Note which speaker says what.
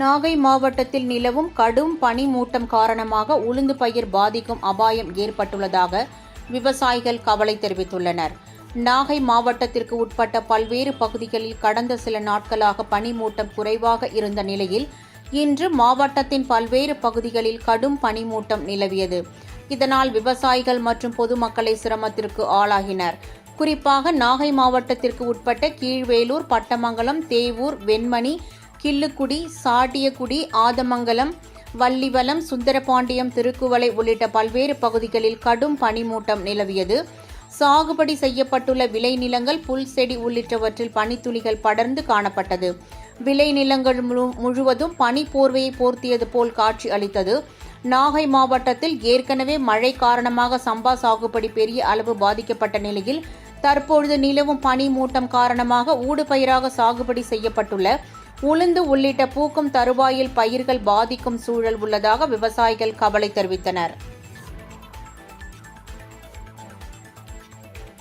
Speaker 1: நாகை மாவட்டத்தில் நிலவும் கடும் பனிமூட்டம் காரணமாக உளுந்து பயிர் பாதிக்கும் அபாயம் ஏற்பட்டுள்ளதாக விவசாயிகள் கவலை தெரிவித்துள்ளனர். நாகை மாவட்டத்திற்கு உட்பட்ட பல்வேறு பகுதிகளில் கடந்த சில நாட்களாக பனிமூட்டம் குறைவாக இருந்த நிலையில் இன்று மாவட்டத்தின் பல்வேறு பகுதிகளில் கடும் பனிமூட்டம் நிலவியது. இதனால் விவசாயிகள் மற்றும் பொதுமக்களை சிரமத்திற்கு ஆளாகினர். குறிப்பாக நாகை மாவட்டத்திற்கு உட்பட்ட கீழ்வேலூர் பட்டமங்கலம் தேவூர் வெண்மணி கிள்ளுக்குடி சாட்டியக்குடி ஆதமங்கலம் வள்ளிவலம் சுந்தரபாண்டியம் திருக்குவளை உள்ளிட்ட பல்வேறு பகுதிகளில் கடும் பனிமூட்டம் நிலவியது. சாகுபடி செய்யப்பட்டுள்ள விளைநிலங்கள் புல் செடி உள்ளிட்டவற்றில் பனித்துளிகள் படர்ந்து காணப்பட்டது. விளைநிலங்கள் முழு முழுவதும் பனி போர்வையை போர்த்தியது போல் காட்சி அளித்தது. நாகை மாவட்டத்தில் ஏற்கனவே மழை காரணமாக சம்பா சாகுபடி பெரிய அளவு பாதிக்கப்பட்ட நிலையில் தற்பொழுது நிலவும் பனி மூட்டம் காரணமாக ஊடுபயிராக சாகுபடி செய்யப்பட்டுள்ள உளுந்து உள்ளிட்ட பூக்கும் தருவாயில் பயிர்கள் பாதிக்கும் சூழல் உள்ளதாக விவசாயிகள் கவலை தெரிவித்தனர்.